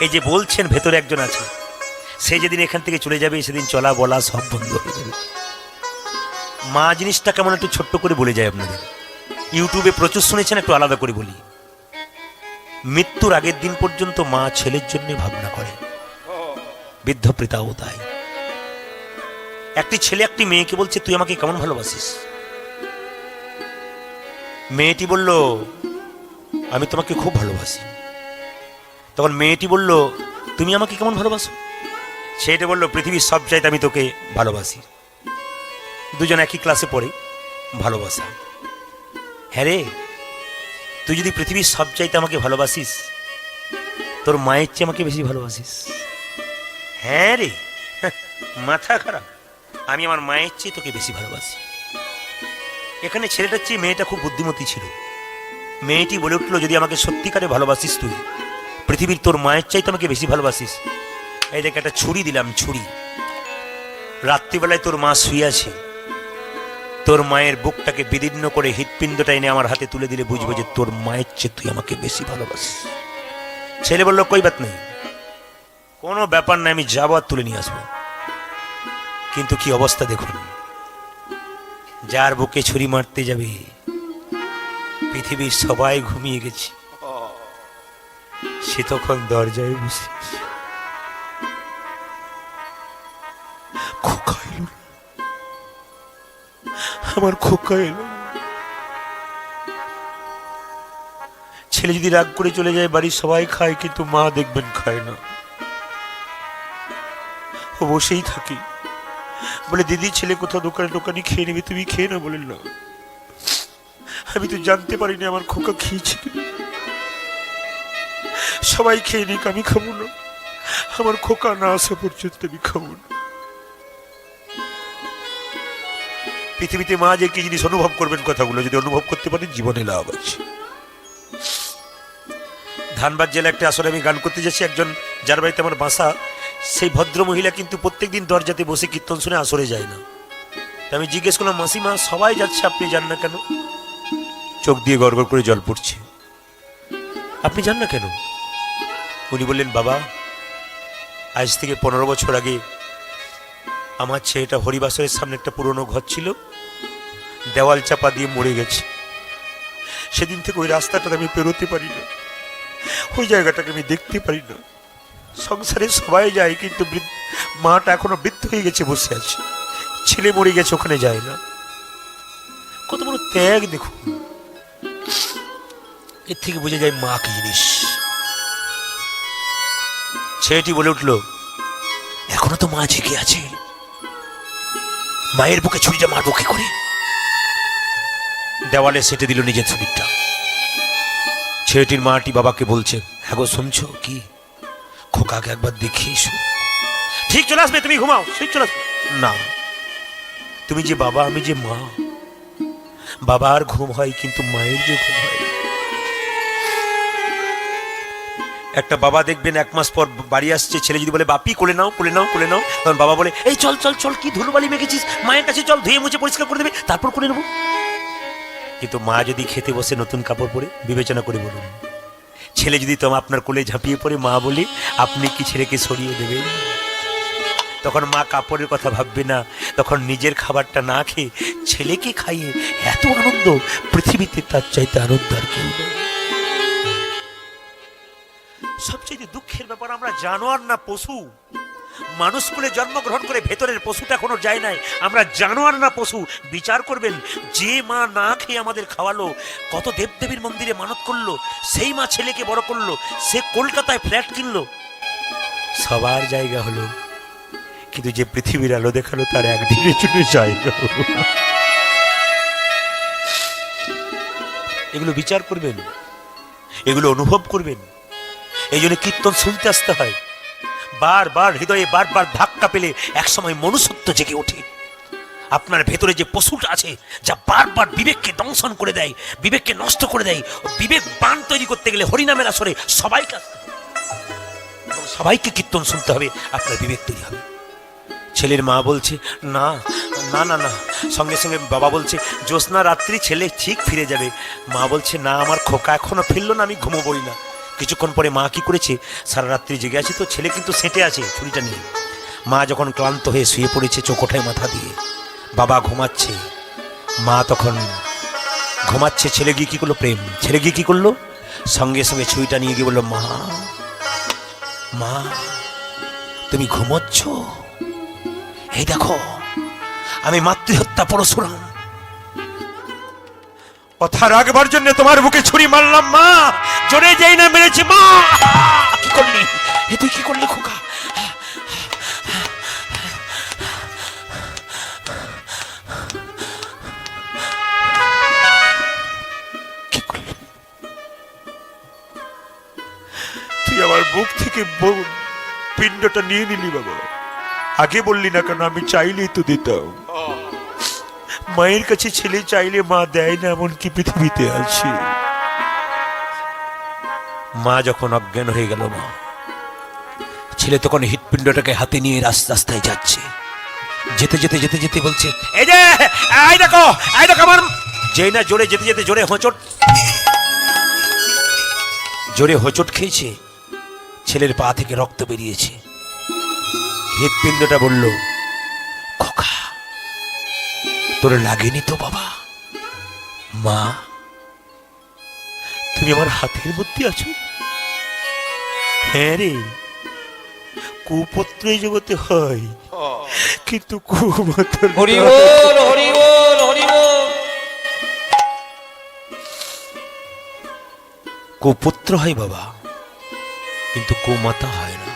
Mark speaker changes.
Speaker 1: এই যে বলছেন ভেতরে একজন আছে, সে যেদিন এখান থেকে চলে যাবে, সেদিন চলা বলা সব বন্ধ হয়ে যাবে। মা জিনিসটা কেমন একটু ছোট্ট করে বলে যায় আপনাদের। ইউটিউবে প্রচুর শুনেছেন, একটু আলাদা করে বলি। মৃত্যুর আগের দিন পর্যন্ত মা ছেলের জন্য ভাবনা করে। বৃদ্ধ পিতাও তাই। একটি ছেলে, একটি মেয়েকে বলছে, তুই আমাকে কেমন ভালোবাসিস? মেয়েটি বলল, আমি তোমাকে খুব ভালোবাসি। তখন মেয়েটি বলল, তুমি আমাকে কেমন ভালোবাসো? ছেলেটা বলল, পৃথিবীর সব চাইতে আমি তোকে ভালোবাসি। দুজন একই ক্লাসে পড়ে, ভালোবাসা। হ্যাঁ রে, তুই যদি পৃথিবীর সব চাইতে আমাকে ভালোবাসিস, তোর মায়ের চেয়ে আমাকে বেশি ভালোবাসিস। হ্যাঁ রে, মাথা খারাপ। আমি আমার মায়ের চেয়ে তোকে বেশি ভালোবাসি। এখানে ছেলেটার চেয়ে মেয়েটা খুব বুদ্ধিমতী ছিল। মেয়েটি বলে উঠল, যদি আমাকে সত্যিকারে ভালোবাসিস তুই পৃথিবীর তোর মায়ের চাইতে আমাকে বেশি ভালোবাসিস। এই দেখ একটা ছুরি দিলাম, ছুরি। রাত্রিবেলায় তোর মা শুয়ে আছে। তোর মায়ের বুকটাকে বিদীর্ণ করে হৃৎপিণ্ডটা এনে আমার হাতে তুলে দিলে বুঝব যে তোর মায়ের চেয়ে তুই আমাকে বেশি ভালোবাসিস। ছেলে বলল, কই বাত নেই? কোনো ব্যাপার না, আমি যাব আর তুলে নিয়ে আসব। কিন্তু কি অবস্থা দেখুন, যার বুকে ছুরি মারতে যাবে, পৃথিবীর সবাই ঘুমিয়ে গেছে। সে তখন দরজায় বসে। খোকা এলো আমার খোকা এলো ছেলে যদি রাগ করে চলে যায়, বাড়ির সবাই খায়, কিন্তু মা দেখবেন খায় না। ও বসেই থাকি। বলে, দিদি, ছেলে কোথাও দোকানে দোকানে খেয়ে নেবে, তুমি খেয়ে না বলেন, না। আমি তো জানতে পারিনি আমার খোকা খেয়েছে কিনা। সবাই খেয়ে নিক, আমি খাব না। আমার খোকা না আসা পর্যন্ত আমি খাব না। পৃথিবীতে মা যে কি জিনিস অনুভব করবেন কথাগুলো, যদি অনুভব করতে পারেন, জীবনে লাভ আছে। ধানবাদ জেলা একটা আসলে আমি গান করতে যাচ্ছি, একজন যার বাড়িতে আমার বাসা, সেই ভদ্র মহিলা কিন্তু প্রত্যেকদিন দরজাতে বসে কীর্তন শুনে আসরে যায় না। আমি জিজ্ঞেস করলাম, মাসিমা, সবাই যাচ্ছে, আপনি যান না কেন? চোখ দিয়ে গড়গড় করে জল পড়ছে। আপনি যান না কেন? উনি বললেন, বাবা, আজ থেকে পনেরো বছর আগে আমার ছেলেটা হরিবাসরের সামনে একটা পুরনো ঘর ছিল, দেওয়াল চাপা দিয়ে মরে গেছে। সেদিন থেকে ওই রাস্তাটা আমি পেরোতে পারি না। ওই জায়গাটাকে আমি দেখতে পারি না। সংসারে সবাই যায়, কিন্তু মাটা এখনও বৃদ্ধ হয়ে গেছে, বসে আছে। ছেলে মরে গেছে, ওখানে যায় না। কত বড় ত্যাগ, দেখুন। এর থেকে বোঝা যায় মা কি জিনিস। ছেলেটি বলে উঠল এখনও তো মা জেগে আছে। মায়ের বুকে ছুরিটা মারবো কি করে? দেওয়ালে সেটে দিল নিজের ছুরিটা। ছেলেটির মাটি বাবাকে বলছে হ্যাঁ গো শুনছো? কি? খোকাকে একবার দেখিয়ে এসো। ঠিক চলে আসবে তুমি ঘুমাও ঠিক চলে আসবে। না তুমি যে বাবা আমি যে মা। বাবার ঘুম হয় কিন্তু মায়ের যে ঘুম হয় একটা বাবা দেখবেন এক মাস পর বাড়ি আসছে, ছেলে যদি বলে, বাপি, কোলে নাও কোলে নাও কোলে নাও, তখন বাবা বলে, এই চল চল চল, কি ধুলোবালি মেখেছিস? মায়ের কাছে চল, ধুয়ে মুছে পরিষ্কার করে দেবে, তারপর করে নেব। কিন্তু মা যদি খেতে বসে নতুন কাপড় পরে, বিবেচনা করে বলুন, ছেলে যদি তোমার আপনার কোলে ঝাঁপিয়ে পড়ে, মা বলে, আপনি কি ছেলেকে সরিয়ে দেবেন? তখন মা কাপড়ের কথা ভাববে না, তখন নিজের খাবারটা না খেয়ে ছেলেকে খাইয়ে এত আনন্দ, পৃথিবীতে তার চাইতে আনন্দ আর কেউ ব্যাপার আমরা জানোয়ার না পশু? মানুষ কুলে জন্মগ্রহণ করে ভেতরের পশুটা কোনো যায় নাই। আমরা জানোয়ার না পশু? বিচার করবেন, যে মা না খেয়ে আমাদের খাওয়ালো, কত দেবদেবীর মন্দিরে মানত করল, সেই মা ছেলেকে বড় করল, সে কলকাতায় ফ্ল্যাট কিনলো। সবার জায়গা হলো, কিন্তু যে পৃথিবীর আলো দেখাল, তার একদিনের জন্য জায়গা এগুলো বিচার করবেন, এগুলো অনুভব করবেন। এই জন্য কীর্তন শুনতে আসতে হয়। বারবার হৃদয়ে বারবার ধাক্কা পেলে একসময় মনুষ্যত্ব জেগে ওঠে। আপনার ভেতরে যে পশুটা আছে, যা বারবার বিবেককে দংশন করে দেয়, বিবেককে নষ্ট করে দেয় বিবেক বান তৈরি করতে গেলে হরিনামের আসরে সবাইকে সবাইকে কীর্তন শুনতে হবে, আপনার বিবেক তৈরি হবে। ছেলের মা বলছে, না না না না। সঙ্গে সঙ্গে বাবা বলছে, জ্যোৎস্না রাত্রি ছেলে ঠিক ফিরে যাবে। মা বলছে, না, আমার খোকা এখনও ফিরলো না, আমি ঘুমোবই না। কিছুক্ষণ পরে মা কি করেছে? সারা রাত্রি জেগে আছে তো, ছেলে কিন্তু সেঁটে আছে ছুরিটা নিয়ে। মা যখন ক্লান্ত হয়ে শুয়ে পড়েছে চোখোঠায় মাথা দিয়ে, বাবা ঘুমাচ্ছে। মা তখন ঘুমাচ্ছে, ছেলে গিয়ে কী করল প্রেম? ছেলে গিয়ে কী করল? সঙ্গে সঙ্গে ছুরিটা নিয়ে গিয়ে বলল, মা মা, তুমি ঘুমোচ্ছ? এই দেখো, আমি মাতৃহত্যা পরশুরাম। কথা রাখবার জন্য তোমার বুকে ছুরি মারলাম মা। জোরে যেই না মেরেছি মা। কি করলি? এ তুই কি করলি খোকা? তুই আমার বুক থেকে পিণ্ডটা নিয়ে নিলি বাবা। আগে বললি না কেন আমি চাইলেই তো দিতাম। মায়ের কাছে ছেলে চাইলে মা দেয় না, এমনকি পৃথিবীতে আছে। মা যখন অজ্ঞান হয়ে গেল মা, ছেলে তখন হৃৎপিণ্ডটাকে হাতে নিয়ে রাস্তা রাস্তায় যাচ্ছে। যেতে যেতে যেতে যেতে বলছে, এই যে, এই দেখো এই দেখো আমার যেই না জোরে যেতে যেতে জোরে হোঁচট জোরে হোঁচট খেয়েছে, ছেলের পা থেকে রক্ত বেরিয়েছে। হৃৎপিণ্ডটা বলল তোর লাগেনি তো বাবা? মা তুমি আমার হাতের মধ্যে আছো? হ্যাঁ রে কুপত্র এই জগতে হয় কিন্তু কুমাত্র
Speaker 2: হরি বল হরি বল হরি
Speaker 1: কুপুত্র হয় বাবা কিন্তু কুমাতা হয় না।